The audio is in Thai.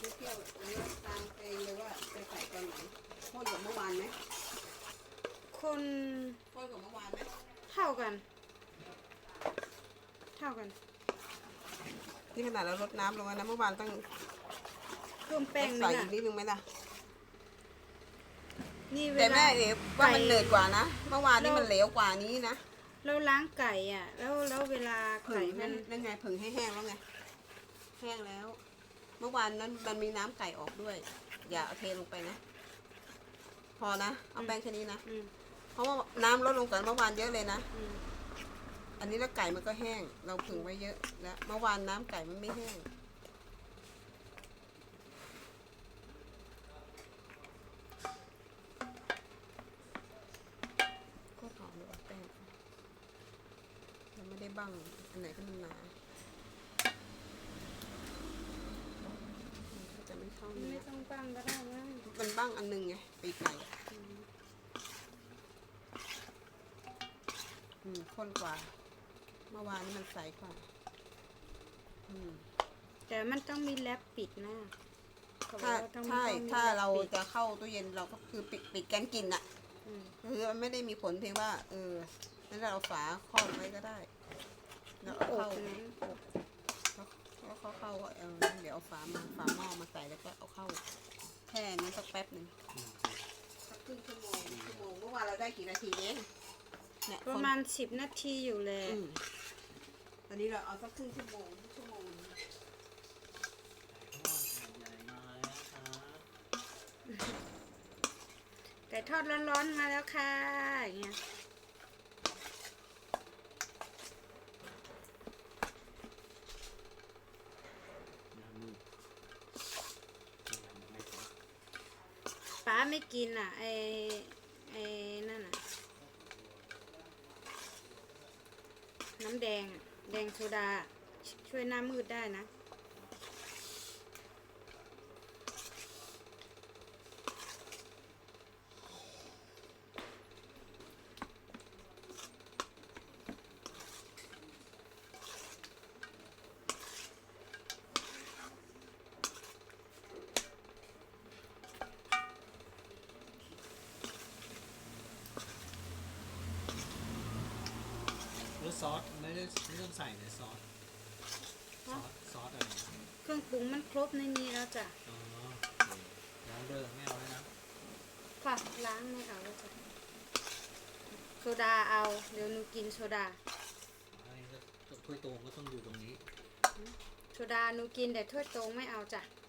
ไม่เที่ยวแล้วตามเองเลยว่าจะใส่ตอนไหนพ่นกับเมื่อวานไหมคนพ่นกับเมื่อวานไหมเท่ากัน เท่ากันที่ขนาดเราลดน้ำลงแล้วนะเมื่อวานต้องเพิ่มแป้งไหมใส่ล่ะอีกนิดนึงไหมล่ะนี่เวแต่ลาแม่เอ๋ว่ามันไก่เหนื่อยกว่านะ เมื่อวานนี่เรามัมันเหลวกว่านี้นะเราล้างไก่อะ แล้วแล้วเวลาผึ่ไก่งมันั่นน นั่นไงผึ่งให้แห้งแล้วไง แห้งแล้ว เมื่อวานนั้นมันมีน้ำไก่ออกด้วย อย่าเอาเทลงไปนะ พอนะเอาแป้งแค่นี้นะอืมเพราะว่าน้ำลดลงกว่าเมื่อวานเยอะเลยนะอืมอันนี้แล้วไก่มันก็แห้ง เราผึ่งไว้เยอะแล้วเมื่อวานน้ำไก่มันไม่แห้งก็หอมเลยว่ะแป้งมันไม่ได้บ้างอันไหนก็มันหนามันก็จะไม่เข้า มัน เนื้ไม่อต้องปั้งก็ได้นะมันบ้างอันหนึงไงปีกไก่อะอืมอืมข้นกว่า เมื่อวานนี้มันใสกว่า อืม แต่มันต้องมีแรปปิดนะเขาบอกถ้าว่าต้องใช่ต้องมีถ้าแปเราปิดจะเข้าตู้เย็นเราก็คือปิดปิดการกินอะอืมคือมันไม่ได้มีผลเพียงว่า เออนั่นเราเอาฝาครอบไว้ก็ได้แล้วเอาอบเข้านะอบแล้ว เขาเข้าเออเดี๋ยวเอาฝามาฝาหม้อมาใส่แล้วก็เอาเข้าแค่นั้นสักแป๊บหนึ่งสักครึ่งชั่วโมงชั่วโมงเมื่อวานเราได้กี่นาทีเองเนี่ยประมาณสิบนาทีอยู่เลยอืมตอนนี้เราเอาสักครึ่งชั่วโมงชั่วโมงไก่ทอดร้อนๆมาแล้วค่ะอย่างเงี้ย ป้า ไม่กินอะไอไอนั่นอะ น้ำแดง แดงโซดา ช่วยหน้ามืดได้นะ แล้วซอสไม่ได้ไม่ต้องใส่ในซอสซอสซอสอะไรเครื่องปรุงมันครบในนี้แล้วจ้ะอ๋อร้านเดิมไม่เอาแล้วนะค่ะล้างไม่เอาแล้วจ้ะโซดาเอา เดี๋ยวหนูกินโซดาอันนี้ก็ถ้วยโตงก็ต้องอยู่ตรงนี้ โซดาหนูกินแต่ถ้วยโตงไม่เอาจ้ะ